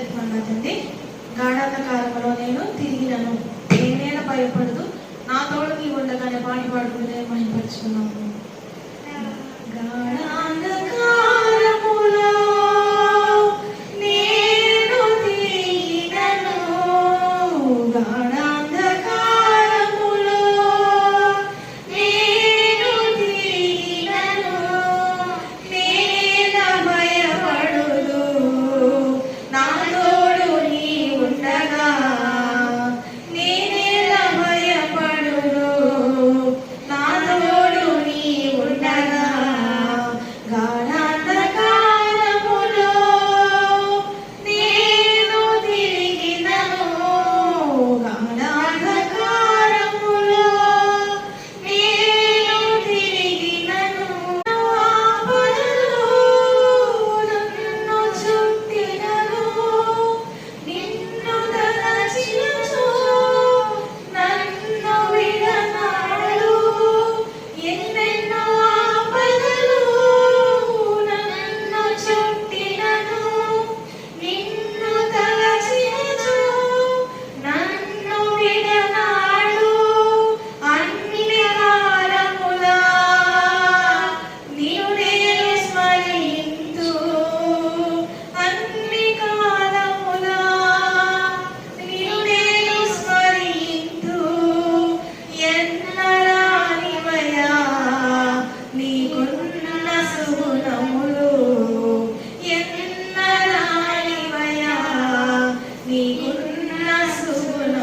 అందరికి గాఢాంధకారంలో నేను తిరిగినను. నేనేనా భయపడదు. నా తోడు నీ ఉండగానే పాటి పాడుకుని నేను గాఢ braço